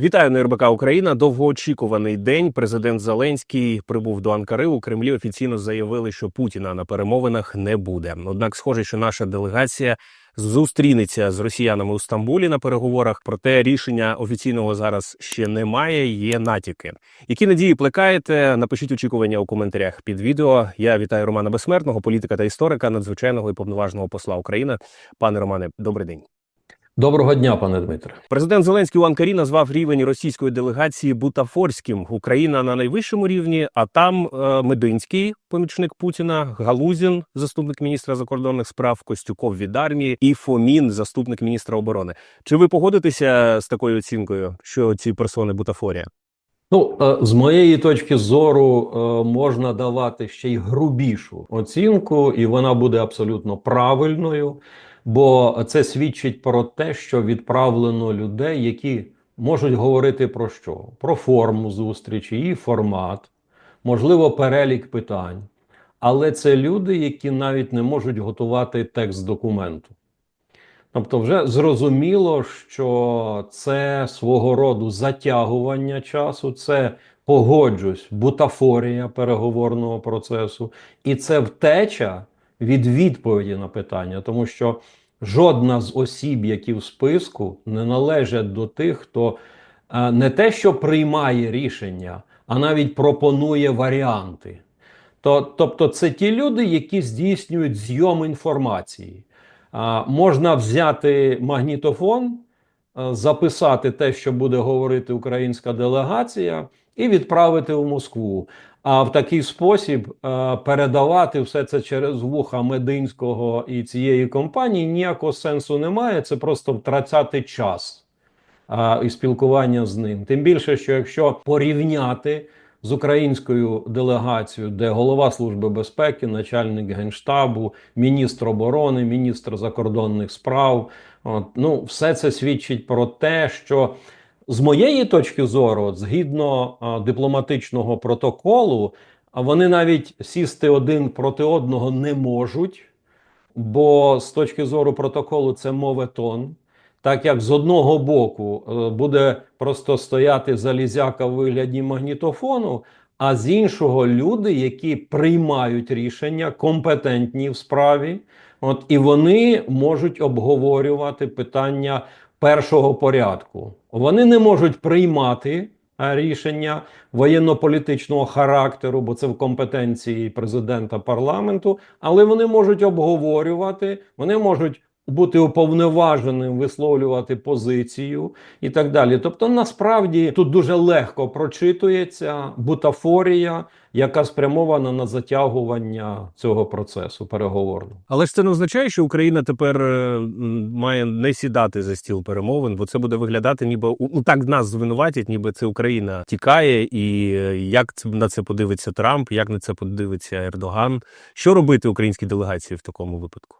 Вітаю на РБК Україна. Довгоочікуваний день. Президент Зеленський прибув до Анкари. У Кремлі офіційно заявили, що Путіна на перемовинах не буде. Однак, схоже, що наша делегація зустрінеться з росіянами у Стамбулі на переговорах. Проте рішення офіційного зараз ще немає. Є натяки. Які надії плекаєте? Напишіть очікування у коментарях під відео. Я вітаю Романа Безсмертного, політика та історика, надзвичайного і повноважного посла України. Пане Романе, добрий день. Доброго дня, пане Дмитре. Президент Зеленський у Анкарі назвав рівень російської делегації бутафорським. Україна на найвищому рівні, а там е, Мединський, помічник Путіна, Галузін, заступник міністра закордонних справ, Костюков від армії і Фомін, заступник міністра оборони. Чи ви погодитеся з такою оцінкою, що ці персони бутафорія? Ну, е, з моєї точки зору, е, можна давати ще й грубішу оцінку, і вона буде абсолютно правильною, бо це свідчить про те, що відправлено людей, які можуть говорити про що? Про форму зустрічі, її формат, можливо, перелік питань. Але це люди, які навіть не можуть готувати текст документу. Тобто, вже зрозуміло, що це свого роду затягування часу, це погоджусь, бутафорія переговорного процесу, і це втеча від відповіді на питання, тому що жодна з осіб, які в списку, не належать до тих, хто е, не те, що приймає рішення, а навіть пропонує варіанти. То, тобто, це ті люди, які здійснюють зйом інформації. Можна взяти магнітофон, записати те, що буде говорити українська делегація, і відправити в Москву. А в такий спосіб а, передавати все це через вуха Мединського і цієї компанії ніякого сенсу немає. Це просто втрачати час а, і спілкування з ним. Тим більше, що якщо порівняти з українською делегацією, де голова служби безпеки, начальник генштабу, міністр оборони, міністр закордонних справ, от, ну все це свідчить про те, що з моєї точки зору, згідно а, дипломатичного протоколу, вони навіть сісти один проти одного не можуть, бо з точки зору протоколу це моветон. Так як з одного боку е, буде просто стояти залізяка в вигляді магнітофону, а з іншого люди, які приймають рішення, компетентні в справі, от і вони можуть обговорювати питання першого порядку. Вони не можуть приймати е, рішення воєнно-політичного характеру, бо це в компетенції президента парламенту, але вони можуть обговорювати, вони можуть бути уповноваженим, висловлювати позицію і так далі. Тобто, насправді тут дуже легко прочитується бутафорія, яка спрямована на затягування цього процесу переговорного. Але ж це не означає, що Україна тепер е, має не сідати за стіл перемовин, бо це буде виглядати, ніби у- ну так нас звинуватять, ніби це Україна тікає, і е, як на це подивиться Трамп, як на це подивиться Ердоган. Що робити українській делегації в такому випадку?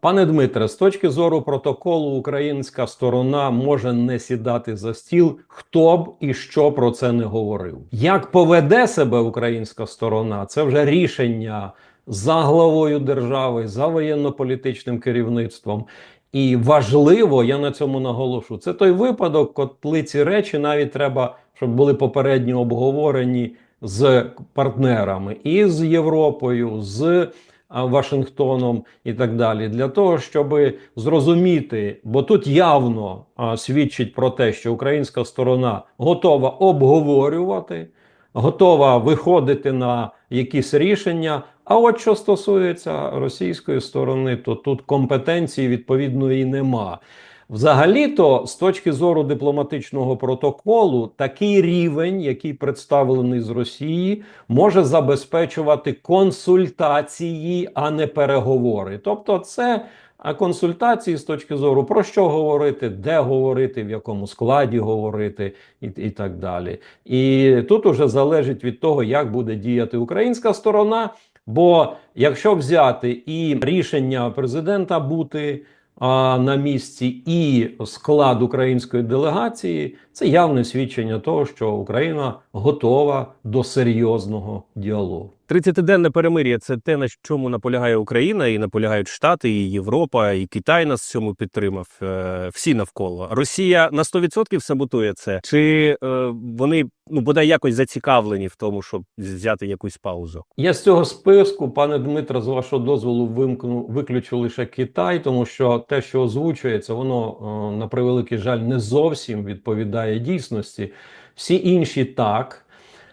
Пане Дмитре, з точки зору протоколу, українська сторона може не сідати за стіл, хто б і що про це не говорив. Як поведе себе українська сторона, це вже рішення за главою держави, за воєнно-політичним керівництвом. І важливо, я на цьому наголошу, це той випадок, коли ці речі навіть треба, щоб були попередньо обговорені з партнерами і з Європою, з Вашингтоном і так далі, для того, щоб зрозуміти, бо тут явно свідчить про те, що українська сторона готова обговорювати, готова виходити на якісь рішення. А от що стосується російської сторони, то тут компетенції відповідної нема. Взагалі-то, з точки зору дипломатичного протоколу, такий рівень, який представлений з Росії, може забезпечувати консультації, а не переговори. Тобто, це консультації з точки зору про що говорити, де говорити, в якому складі говорити, і, і так далі. І тут уже залежить від того, як буде діяти українська сторона. Бо якщо взяти і рішення президента бути на місці, і склад української делегації, це явне свідчення того, що Україна готова до серйозного діалогу. 30-денне перемир'я це те, на чому наполягає Україна, і наполягають Штати, і Європа, і Китай нас в цьому підтримав. е, Всі навколо. Росія на 100% саботує це. Чи е, вони ну бодай якось зацікавлені в тому, щоб взяти якусь паузу? Я з цього списку, пане Дмитро, з вашого дозволу, вимкну виключу лише Китай, тому що те, що озвучується, воно е, на превеликий жаль не зовсім відповідає дійсності. Всі інші так.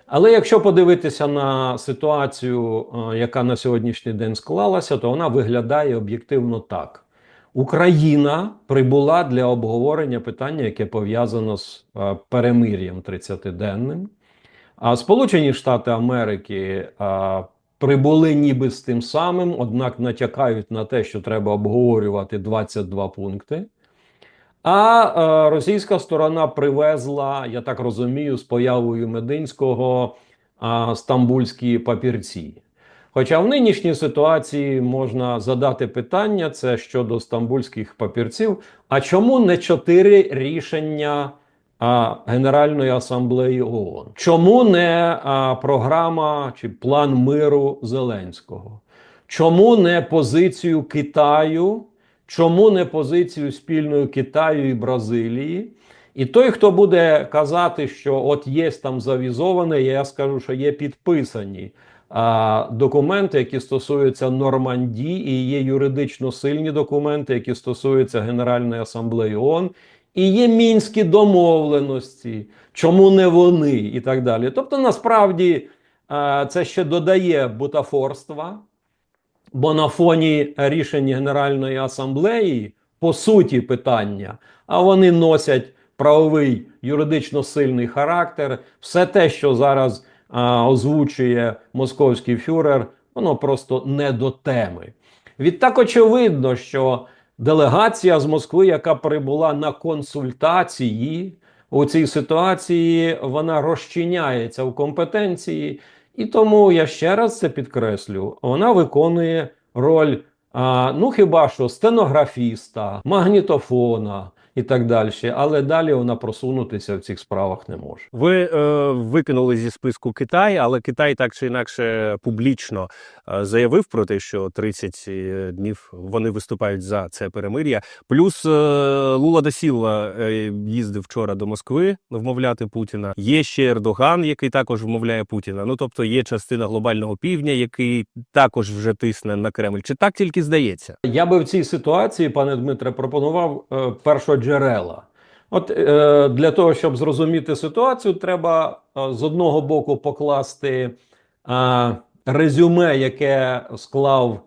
Але якщо подивитися на ситуацію, е, яка на сьогоднішній день склалася, то вона виглядає об'єктивно так. Україна прибула для обговорення питання, яке пов'язано з е, перемир'ям 30-денним. А Сполучені Штати Америки а, прибули ніби з тим самим, однак натякають на те, що треба обговорювати 22 пункти. А е, російська сторона привезла, я так розумію, з появою Мединського а, стамбульські папірці. Хоча в нинішній ситуації можна задати питання це щодо стамбульських папірців. А чому не чотири рішення а, Генеральної асамблеї ООН? Чому не а, програма чи план миру Зеленського? Чому не позицію Китаю? Чому не позицію спільної Китаю і Бразилії? І той, хто буде казати, що от є там завізоване, я скажу, що є підписані а, документи, які стосуються Нормандії, і є юридично сильні документи, які стосуються Генеральної асамблеї ООН, і є мінські домовленості, чому не вони, і так далі. Тобто, насправді а, це ще додає бутафорства. Бо на фоні рішень Генеральної асамблеї по суті питання, а вони носять правовий юридично сильний характер. Все те, що зараз а, озвучує московський фюрер, воно просто не до теми. Відтак очевидно, що делегація з Москви, яка прибула на консультації у цій ситуації, вона розчиняється в компетенції. І тому я ще раз це підкреслю: вона виконує роль, а, ну хіба що стенографіста, магнітофона і так далі. Але далі вона просунутися в цих справах не може. Ви е, викинули зі списку Китай, але Китай так чи інакше публічно е, заявив про те, що 30 е, днів вони виступають за це перемир'я. Плюс е, Лула да Сілва е, їздив вчора до Москви вмовляти Путіна. Є ще Ердоган, який також вмовляє Путіна. Ну тобто є частина глобального півдня, який також вже тисне на Кремль. Чи так тільки здається? Я би в цій ситуації, пане Дмитре, пропонував е, першоджерела. От е, для того, щоб зрозуміти ситуацію, треба е, з одного боку покласти е, резюме, яке склав е,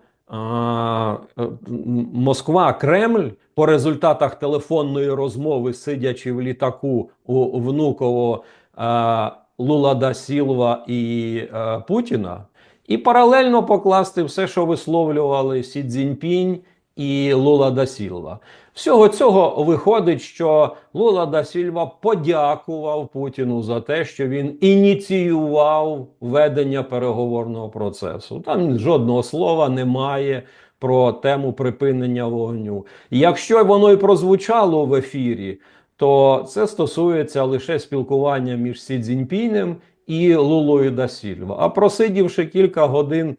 Москва, Кремль по результатах телефонної розмови, сидячи в літаку у Внуково е, Лула да Сілва і е, Путіна. І паралельно покласти все, що висловлювали Сі Цзіньпінь і Лула да Сілва. Всього цього виходить, що Лула да Сільва подякував Путіну за те, що він ініціював ведення переговорного процесу. Там жодного слова немає про тему припинення вогню. Якщо воно і прозвучало в ефірі, то це стосується лише спілкування між Сі Цзіньпінем і Лулою да Сільва. А просидівши кілька годин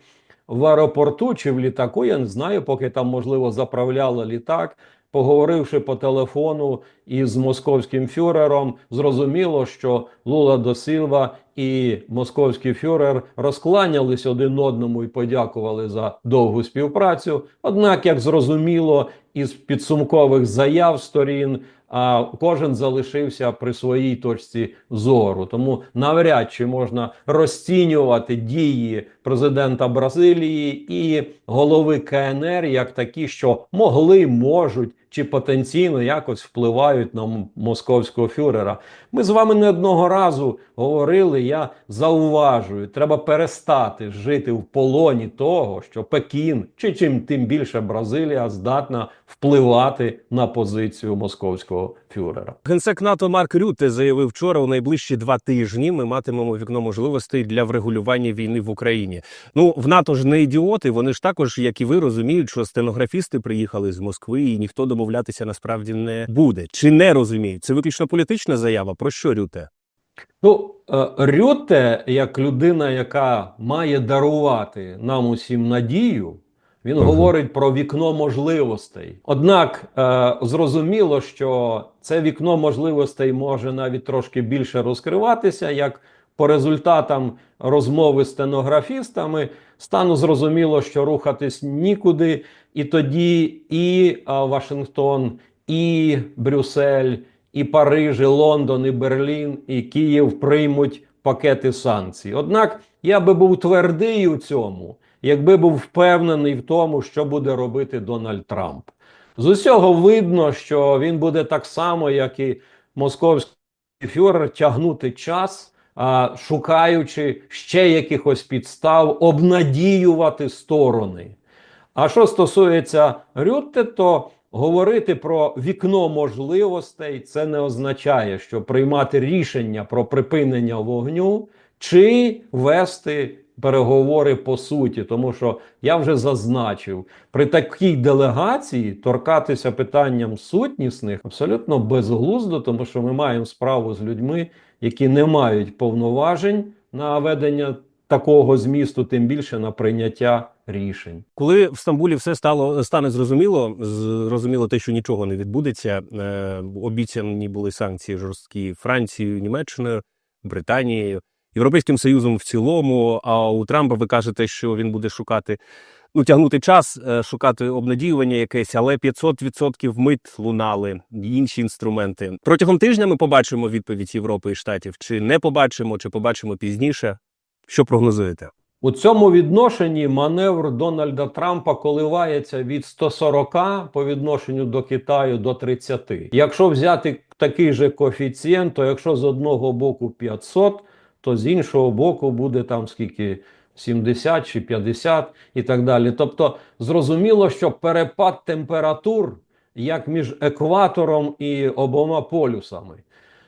в аеропорту чи в літаку, я не знаю, поки там, можливо, заправляли літак, поговоривши по телефону із московським фюрером, зрозуміло, що Лула до Сілва і московський фюрер розкланялись один одному і подякували за довгу співпрацю. Однак, як зрозуміло, із підсумкових заяв сторін а кожен залишився при своїй точці зору. Тому навряд чи можна розцінювати дії президента Бразилії і голови КНР як такі, що могли, можуть чи потенційно якось впливають на московського фюрера. Ми з вами не одного разу говорили. Я зауважую, треба перестати жити в полоні того, що Пекін чи чим тим більше Бразилія здатна впливати на позицію московського фюрера. Генсек НАТО Марк Рютте заявив вчора, у найближчі два тижні ми матимемо вікно можливостей для врегулювання війни в Україні. Ну в НАТО ж не ідіоти. Вони ж також, як і ви, розуміють, що стенографісти приїхали з Москви, і ніхто домовлятися насправді не буде. Чи не розуміють? Це виключно політична заява. Про що Рюте? Ну, е, Рюте, як людина, яка має дарувати нам усім надію, він Мгм. говорить про вікно можливостей. Однак е, зрозуміло, що це вікно можливостей може навіть трошки більше розкриватися, як по результатам розмови з стенографістами стану зрозуміло, що рухатись нікуди, і тоді і Вашингтон, і Брюссель, і Париж, і Лондон, і Берлін, і Київ приймуть пакети санкцій. Однак я би був твердий у цьому, якби був впевнений в тому, що буде робити Дональд Трамп. З усього видно, що він буде так само, як і московський фюрер, тягнути час, шукаючи ще якихось підстав, обнадіювати сторони. А що стосується Рютте, то говорити про вікно можливостей це не означає, що приймати рішення про припинення вогню чи вести переговори по суті, тому що я вже зазначив, при такій делегації торкатися питанням сутнісних абсолютно безглуздо, тому що ми маємо справу з людьми, які не мають повноважень на ведення такого змісту, тим більше на прийняття рішень. Коли в Стамбулі все стало стане зрозуміло, зрозуміло те, що нічого не відбудеться. Е, обіцяні були санкції жорсткі Францією, Німеччиною, Британією, Європейським Союзом в цілому. А у Трампа ви кажете, що він буде шукати. Ну, тягнути час, е, шукати обнадіювання якесь, але 500% мит лунали, інші інструменти. Протягом тижня ми побачимо відповідь Європи і Штатів. Чи не побачимо, чи побачимо пізніше. Що прогнозуєте? У цьому відношенні маневр Дональда Трампа коливається від 140 по відношенню до Китаю до 30. Якщо взяти такий же коефіцієнт, то якщо з одного боку 500, то з іншого боку буде там скільки 70 чи 50 і так далі. Тобто зрозуміло, що перепад температур як між екватором і обома полюсами.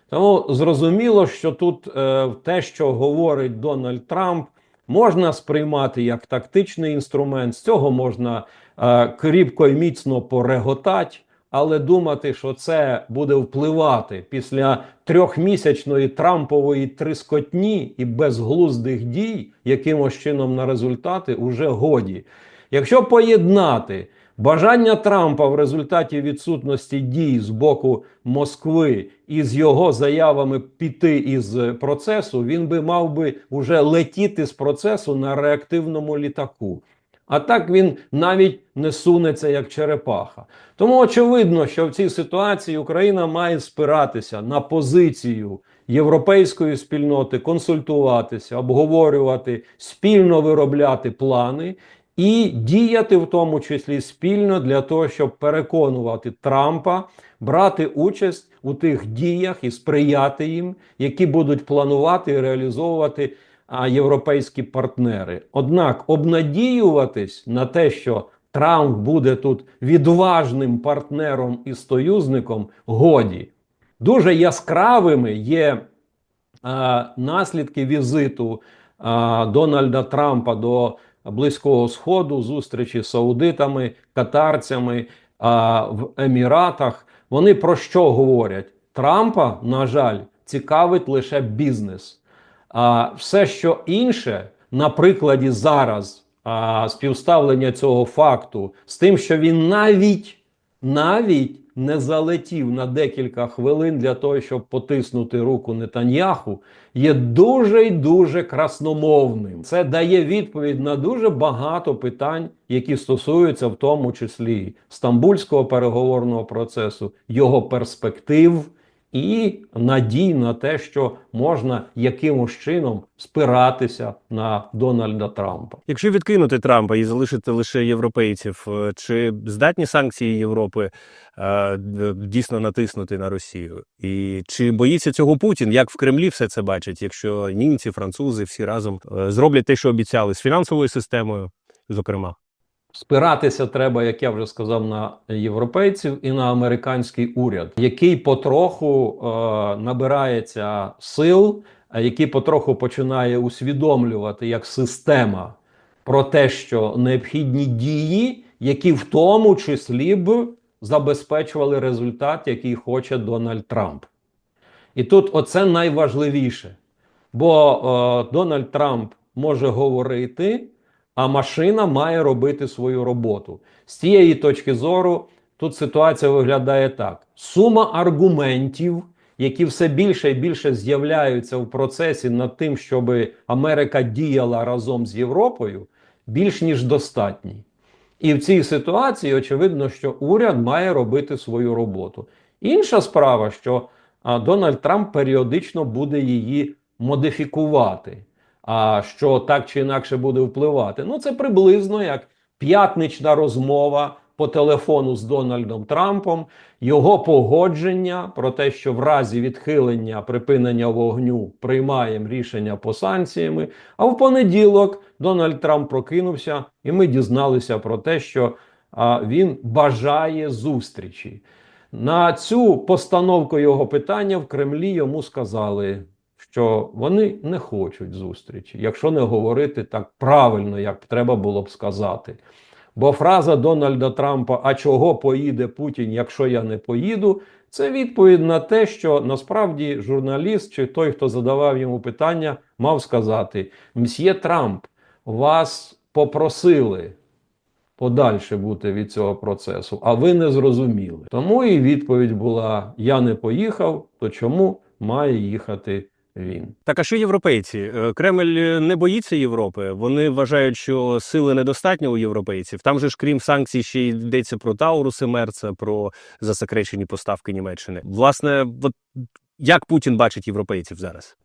Тому зрозуміло, що тут е, те, що говорить Дональд Трамп, можна сприймати як тактичний інструмент. З цього можна е, кріпко і міцно пореготати, але думати, що це буде впливати після трьохмісячної Трампової трискотні і безглуздих дій, якимось чином на результати, уже годі. Якщо поєднати бажання Трампа в результаті відсутності дій з боку Москви і його заявами піти із процесу, він би мав би вже летіти з процесу на реактивному літаку. А так він навіть не сунеться як черепаха. Тому очевидно, що в цій ситуації Україна має спиратися на позицію європейської спільноти, консультуватися, обговорювати, спільно виробляти плани і діяти в тому числі спільно для того, щоб переконувати Трампа брати участь у тих діях і сприяти їм, які будуть планувати і реалізовувати європейські партнери. Однак обнадіюватись на те, що Трамп буде тут відважним партнером і союзником, годі. Дуже яскравими є а, наслідки візиту а, Дональда Трампа до Близького Сходу, зустрічі з саудитами, катарцями а, в Еміратах. Вони про що говорять? Трампа, на жаль, цікавить лише бізнес. А все, що інше, на прикладі зараз а, співставлення цього факту з тим, що він навіть навіть не залетів на декілька хвилин для того, щоб потиснути руку Нетаньяху, є дуже й дуже красномовним. Це дає відповідь на дуже багато питань, які стосуються в тому числі стамбульського переговорного процесу, його перспектив. І надій на те, що можна якимось чином спиратися на Дональда Трампа. Якщо відкинути Трампа і залишити лише європейців, е, чи здатні санкції Європи е, дійсно натиснути на Росію? І чи боїться цього Путін? Як в Кремлі все це бачать, якщо німці, французи всі разом е, зроблять те, що обіцяли з фінансовою системою, зокрема? Спиратися треба, як я вже сказав, на європейців і на американський уряд, який потроху е, набирається сил, який потроху починає усвідомлювати як система про те, що необхідні дії, які в тому числі б забезпечували результат, який хоче Дональд Трамп. І тут оце найважливіше. Бо е, Дональд Трамп може говорити, а машина має робити свою роботу. З тієї точки зору, тут ситуація виглядає так: сума аргументів, які все більше і більше з'являються в процесі над тим, щоб Америка діяла разом з Європою, більш ніж достатні. І в цій ситуації очевидно, що уряд має робити свою роботу. Інша справа, що Дональд Трамп періодично буде її модифікувати. А що так чи інакше буде впливати? Ну, це приблизно як п'ятнична розмова по телефону з Дональдом Трампом, його погодження про те, що в разі відхилення припинення вогню приймаємо рішення по санкціями. А в понеділок Дональд Трамп прокинувся, і ми дізналися про те, що а, він бажає зустрічі. На цю постановку його питання в Кремлі йому сказали, що вони не хочуть зустрічі, якщо не говорити так правильно, як треба було б сказати. Бо фраза Дональда Трампа: А чого поїде Путін, якщо я не поїду? Це відповідь на те, що насправді журналіст чи той, хто задавав йому питання, мав сказати: Мсьє Трамп, вас попросили подальше бути від цього процесу, а ви не зрозуміли. Тому і відповідь була: Я не поїхав, то чому має їхати він? Так, а що європейці? Е, Кремль е, не боїться Європи. Вони вважають, що сили недостатньо у європейців. Там же ж крім санкцій, ще й йдеться про Тауруси Мерца, про засекречені поставки Німеччини. Власне, от як Путін бачить європейців зараз?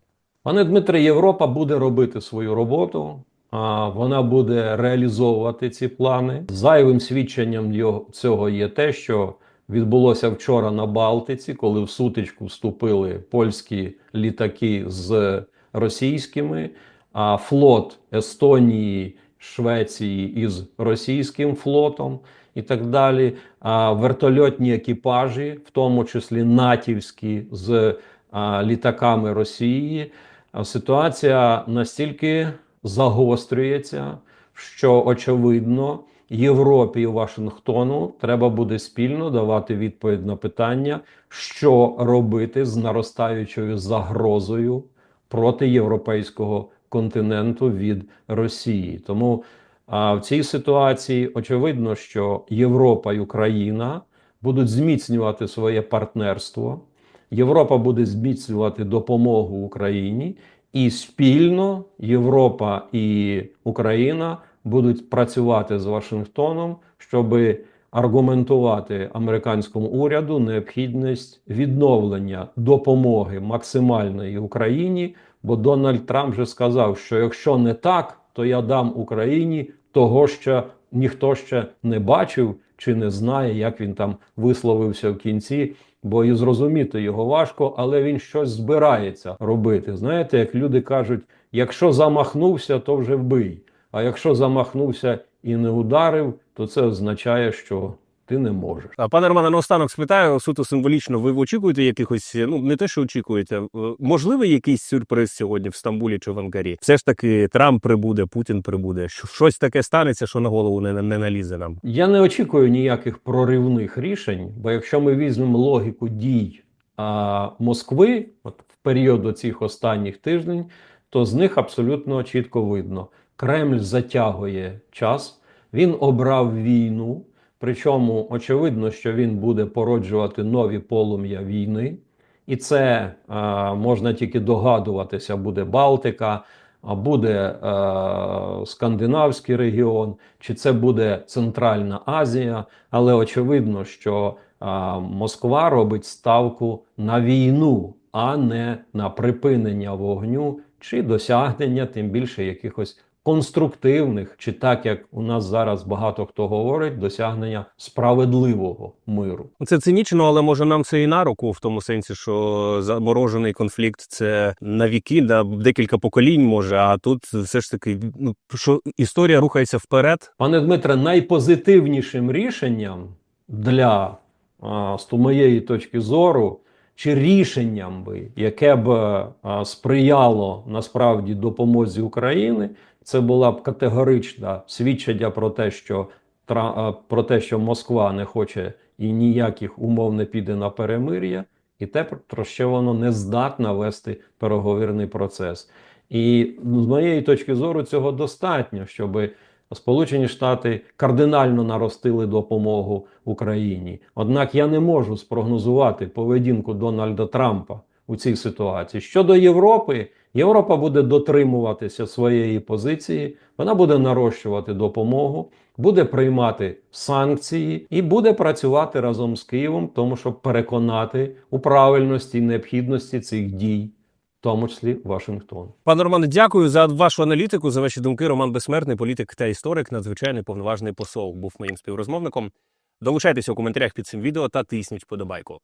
Пане Дмитре, Європа буде робити свою роботу, а вона буде реалізовувати ці плани. Зайвим свідченням цього є те, що відбулося вчора на Балтиці, коли в сутичку вступили польські літаки з російськими, а флот Естонії, Швеції із російським флотом і так далі. А вертольотні екіпажі, в тому числі натівські, з а, літаками Росії. Ситуація настільки загострюється, що очевидно Європі і Вашингтону треба буде спільно давати відповідь на питання, що робити з наростаючою загрозою проти європейського континенту від Росії. Тому а, в цій ситуації очевидно, що Європа і Україна будуть зміцнювати своє партнерство. Європа буде зміцнювати допомогу Україні, і спільно Європа і Україна будуть працювати з Вашингтоном, щоб аргументувати американському уряду необхідність відновлення допомоги максимальної Україні. Бо Дональд Трамп вже сказав, що якщо не так, то я дам Україні того, що ніхто ще не бачив чи не знає, як він там висловився в кінці. Бо і зрозуміти його важко, але він щось збирається робити. Знаєте, як люди кажуть: якщо замахнувся, то вже вбий. А якщо замахнувся і не ударив, то це означає, що ти не можеш. А пане Романе, наостанок спитаю суто символічно. Ви очікуєте якихось, ну не те, що очікуєте, е, можливий якийсь сюрприз сьогодні в Стамбулі чи в Анкарі? Все ж таки Трамп прибуде, Путін прибуде. Щось таке станеться, що на голову не, не налізе нам. Я не очікую ніяких проривних рішень, бо якщо ми візьмемо логіку дій а, Москви, от в період цих останніх тижнів, то з них абсолютно чітко видно: Кремль затягує час, він обрав війну. Причому очевидно, що він буде породжувати нові полум'я війни, і це а, можна тільки догадуватися, буде Балтика, а буде е, скандинавський регіон, чи це буде Центральна Азія. Але очевидно, що е, Москва робить ставку на війну, а не на припинення вогню чи досягнення тим більше якихось конструктивних, чи так як у нас зараз багато хто говорить, досягнення справедливого миру. Це цинічно, але може нам це і на руку, в тому сенсі, що заморожений конфлікт це на віки, на декілька поколінь може. А тут все ж таки ну що історія рухається вперед. Пане Дмитре, найпозитивнішим рішенням для з моєї точки зору, чи рішенням би, яке б а, сприяло насправді допомозі України, це була б категорична свідчення про те, що Тра- про те, що Москва не хоче і ніяких умов не піде на перемир'я, і те, про що воно не здатне вести переговірний процес. І ну, з моєї точки зору цього достатньо, щоб Сполучені Штати кардинально наростили допомогу Україні. Однак я не можу спрогнозувати поведінку Дональда Трампа у цій ситуації. Щодо Європи, Європа буде дотримуватися своєї позиції, вона буде нарощувати допомогу, буде приймати санкції і буде працювати разом з Києвом, тому щоб переконати у правильності і необхідності цих дій, в тому числі Вашингтон. Пане Романе, дякую за вашу аналітику, за ваші думки. Роман Безсмертний, політик та історик, надзвичайний повноважний посол, був моїм співрозмовником. Долучайтеся у коментарях під цим відео та тисніть вподобайку.